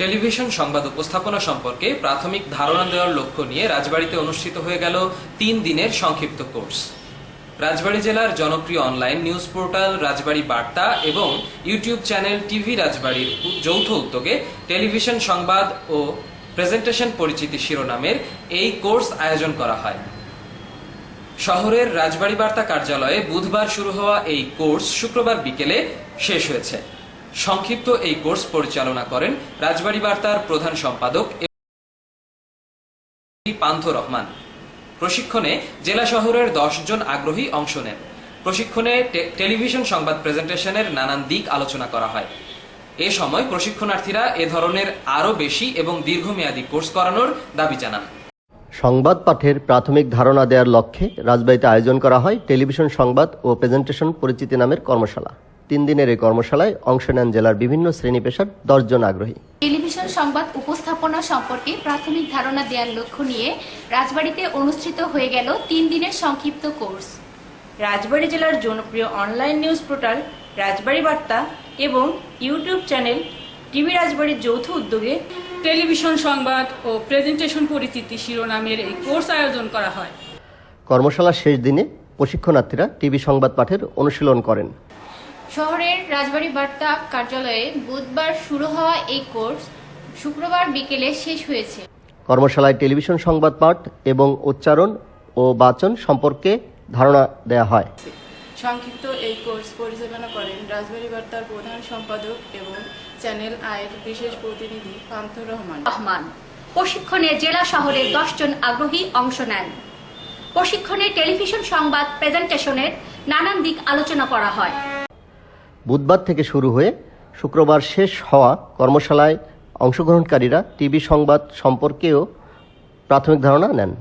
Television সংবাদ উপস্থাপনা সম্পর্কে প্রাথমিক ধারণা দেওয়ার লক্ষ্য নিয়ে রাজবাড়িতে অনুষ্ঠিত হয়ে গেল তিন দিনের সংক্ষিপ্ত কোর্স। রাজবাড়ী জেলার জনপ্রিয় অনলাইন নিউজ পোর্টাল রাজবাড়ী বার্তা এবং ইউটিউব চ্যানেল টিভি রাজবাড়ির যৌথ উদ্যোগে টেলিভিশন সংবাদ ও প্রেজেন্টেশন পরিচিতি শিরোনামের এই কোর্স আয়োজন করা হয়। শহরের রাজবাড়ী বার্তা কার্যালয়ে বুধবার শুরু হওয়া এই কোর্স শুক্রবার বিকেলে শেষ হয়েছে। সংক্ষিপ্ত এই কোর্স পরিচালনা করেন রাজবাড়ী বার্তার প্রধান সম্পাদক পান্থ রহমান। প্রশিক্ষণে জেলা শহরের জন আগ্রহী অংশ নেন। প্রশিক্ষণে টেলিভিশন সংবাদ প্রেজেন্টেশনের নানান দিক আলোচনা করা হয়। এ সময় প্রশিক্ষণার্থীরা এ ধরনের আরও বেশি এবং দীর্ঘমেয়াদী কোর্স করানোর দাবি জানান। সংবাদ পাঠের প্রাথমিক ধারণা দেওয়ার লক্ষ্যে রাজবাড়িতে আয়োজন করা হয় টেলিভিশন সংবাদ ও প্রেজেন্টেশন পরিচিতি নামের কর্মশালা। তিন দিনের এই কর্মশালায় অংশ নেন জেলার বিভিন্ন শ্রেণি পেশার দশজন আগ্রহী। টেলিভিশন সংবাদ উপস্থাপনা সম্পর্কে প্রাথমিক ধারণা দেওয়ার লক্ষ্য নিয়ে রাজবাড়িতে অনুষ্ঠিত হয়ে গেল তিন দিনের সংক্ষিপ্ত কোর্স। রাজবাড়ী জেলার জনপ্রিয় অনলাইন নিউজ পোর্টাল রাজবাড়ী বার্তা এবং ইউটিউব চ্যানেল টিভি রাজবাড়ির যৌথ উদ্যোগে টেলিভিশন সংবাদ ও প্রেজেন্টেশন পরিচিতি শিরোনামের এই কোর্স আয়োজন করা হয়। কর্মশালার শেষ দিনে প্রশিক্ষণার্থীরা টিভি সংবাদ পাঠের অনুশীলন করেন। শহরের রাজবাড়ী বার্তা কার্যালয়ে বুধবার শুরু হওয়া এই কোর্স শুক্রবার বিকেলে শেষ হয়েছে। কর্মশালায় টেলিভিশন সংবাদ পাঠ এবং উচ্চারণ ও বাচন সম্পর্কে ধারণা দেওয়া হয়। সংক্ষিপ্ত এই কোর্স পরিচালনা করেন রাজবাড়ী বার্তার প্রধান সম্পাদক এবং চ্যানেল আয়ের বিশেষ প্রতিনিধি পান্থ রহমান। রহমান প্রশিক্ষণে জেলা শহরের দশজন আগ্রহী অংশ নেন। প্রশিক্ষণে টেলিভিশন সংবাদ প্রেজেন্টেশনের নানান দিক আলোচনা করা হয়। বুধবার থেকে শুরু হয়ে শুক্রবার শেষ হওয়া কর্মশালায় অংশগ্রহণকারীরা টিভি সংবাদ সম্পর্কেও প্রাথমিক ধারণা নেন।